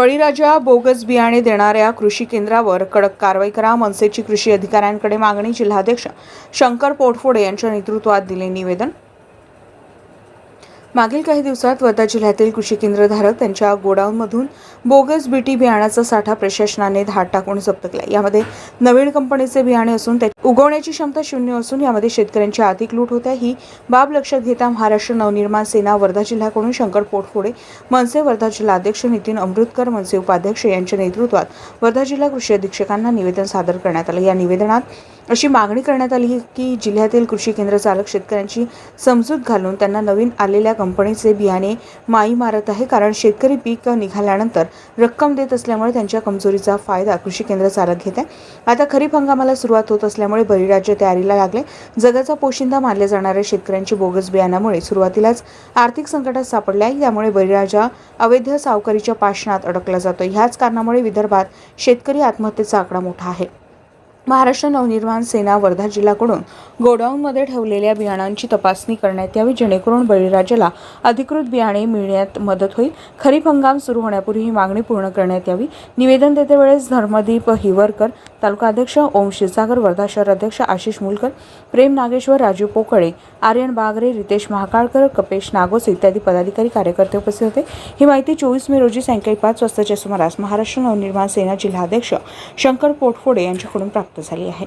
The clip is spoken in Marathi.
बळीराजा बोगस बियाणे देणाऱ्या कृषी केंद्रावर कडक कारवाई करा. मनसेची कृषी अधिकाऱ्यांकडे मागणी जिल्हाध्यक्ष शंकर पोटफोडे यांच्या नेतृत्वात दिले निवेदन. मागील काही दिवसात वर्धा जिल्ह्यातील कृषी केंद्रधारक त्यांच्या गोडाऊनमधून बोगस बीटी बियाणाचा साठा प्रशासनाने धाड टाकून जप्त केला. यामध्ये नवीन कंपनीचे बियाणे असून त्या उगवण्याची क्षमता शून्य असून यामध्ये शेतकऱ्यांची आर्थिक लूट होत्या ही बाब लक्षात घेता महाराष्ट्र नवनिर्माण सेना वर्धा जिल्ह्याकडून शंकर पोटफोडे मनसे वर्धा जिल्हाध्यक्ष नितीन अमृतकर मनसे उपाध्यक्ष यांच्या नेतृत्वात वर्धा जिल्हा कृषी अधीक्षकांना निवेदन सादर करण्यात आलं. या निवेदनात अशी मागणी करण्यात आली की जिल्ह्यातील कृषी केंद्र चालक शेतकऱ्यांची समजूत घालून त्यांना नवीन आलेल्या कंपनीचे बियाणे माई मारत आहे. कारण शेतकरी पीक निघाल्यानंतर रक्कम देत असल्यामुळे त्यांच्या कमजोरीचा फायदा कृषी केंद्र चालक घेत आहे. आता खरीप हंगामाला सुरुवात होत असल्यामुळे बळीराज्य तयारीला लागले. जगाचा पोशिंदा मानल्या जाणाऱ्या शेतकऱ्यांची बोगस बियाण्यामुळे सुरुवातीलाच आर्थिक संकटात सापडले आहे. त्यामुळे बळीराजा अवैध सावकारीच्या पाषणात अडकला जातो ह्याच कारणामुळे विदर्भात शेतकरी आत्महत्येचा आकडा मोठा आहे. महाराष्ट्र नवनिर्माण सेना वर्धा जिल्ह्याकडून गोडाऊनमध्ये ठेवलेल्या बियाणांची तपासणी करण्यात यावी जेणेकरून बळीराजाला अधिकृत बियाणे मिळण्यात मदत होईल. खरीप हंगाम सुरू होण्यापूर्वी ही मागणी पूर्ण करण्यात यावी. निवेदन देते वेळेस धर्मदीप हिवरकर तालुका अध्यक्ष ओम क्षीरसागर वर्धा शहर अध्यक्ष आशिष मुलकर प्रेम नागेश्वर राजू पोकळे आर्यन बागरे रितेश महाकाळकर कपेश नागोस इत्यादी पदाधिकारी कार्यकर्ते उपस्थित होते. ही माहिती चोवीस मे रोजी सायंकाळी पाच वाजताच्या सुमारास महाराष्ट्र नवनिर्माण सेना जिल्हाध्यक्ष शंकर पोटफोडे यांच्याकडून प्राप्त झाली आहे